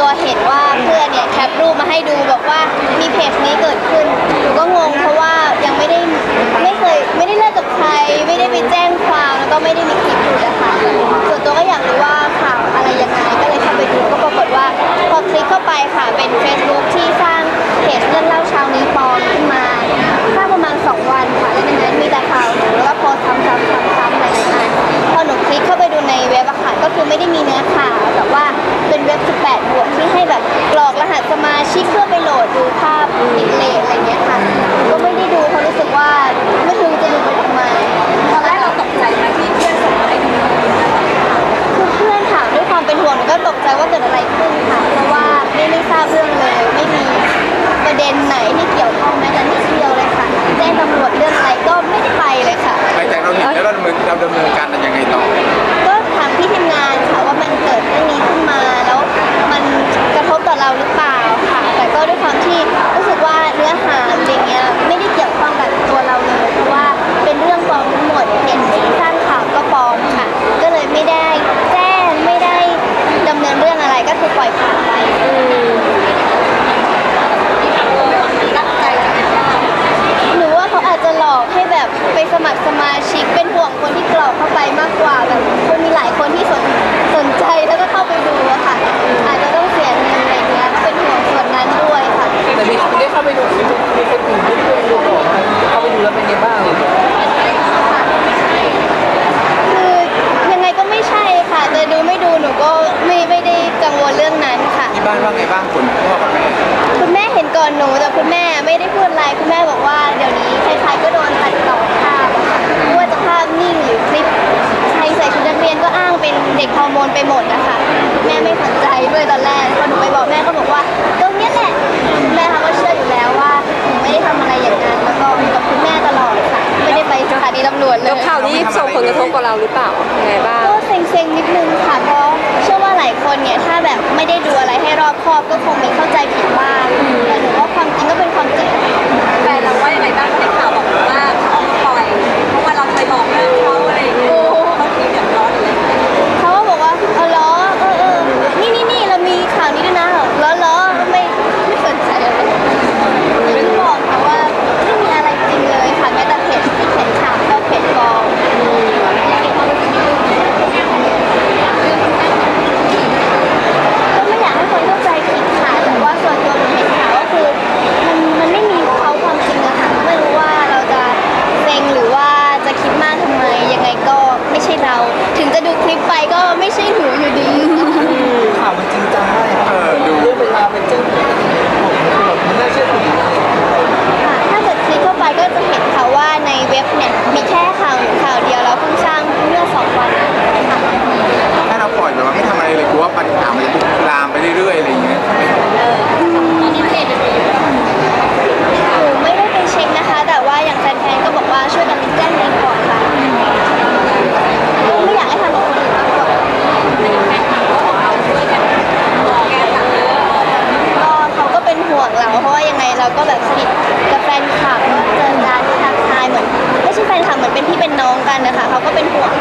ตัวเห็นว่าเพื่อนเนี่ยแคปรูปมาให้ดูบอกว่ามีเพจนี้เกิดขึ้น แล้วว่าเกิดอะไรขึ้นค่ะ เพราะว่าไม่ไม่ทราบเรื่องเลย ไม่มีประเด็นไหนที่เกี่ยวข้องแม้แต่นิดเดียวเลยค่ะแจ้งตำรวจเรื่องอะไรก็ไม่ได้ไปเลยค่ะ หลังจากเราเห็นแล้วเราดำเนินเราดำเนินการยังไงต่อ กรอกเข้าไปมากกว่าแบบคนมีหลายคนที่สนสนใจแล้วก็เข้าไปดูอะค่ะ อาจจะต้องเสียเงินอะไรเงี้ยก็เป็นห่วงส่วนนั้นด้วยค่ะ แต่มีได้เข้าไปดูมีมีคนอื่นที่เพื่อนดูบอกเข้าไปดูแล้วเป็นไงบ้างคือยังไงก็ไม่ใช่ค่ะแต่ดูไม่ดูหนูก็ไม่ไม่ได้กังวลเรื่องนั้นค่ะ ที่บ้านว่าไงบ้างคุณพ่อกับแม่คุณแม่เห็นก่อนหนูแต่คุณแม่ไม่ได้พูดอะไรคุณแม่บอกว่าเดี๋ยวนี้ใครๆก็โดนตัดต่อ ร์โมนไปหมดนะคะ แม่ไม่สนใจด้วยตอนแรกพอหนูไปบอกแม่ก็บอกว่าตรงเนี้ยแหละ แม่เขาก็เชื่ออยู่แล้วว่าหนูไม่ได้ทำอะไรอย่างนั้น แล้วก็อยู่กับคุณแม่ตลอดค่ะ ไม่ได้ไปสถานีตำรวจเลแล้วยข่าวนี้ส่งผลกระทบกับเราหรือเปล่ายังไงบ้าง ก็เซ็งๆนิดนึงค่ะ เพราะเชื่อว่าหลายคนเนี่ยถ้าแบบไม่ได้ดูอะไรให้รอบคอบก็ ไม่ใช่เรา ถึงจะดูคลิปไปก็ไม่ใช่หนูอยู่ดี ข่าวมันจริงจัง น้องกันนะคะเขาก็เป็นห่วง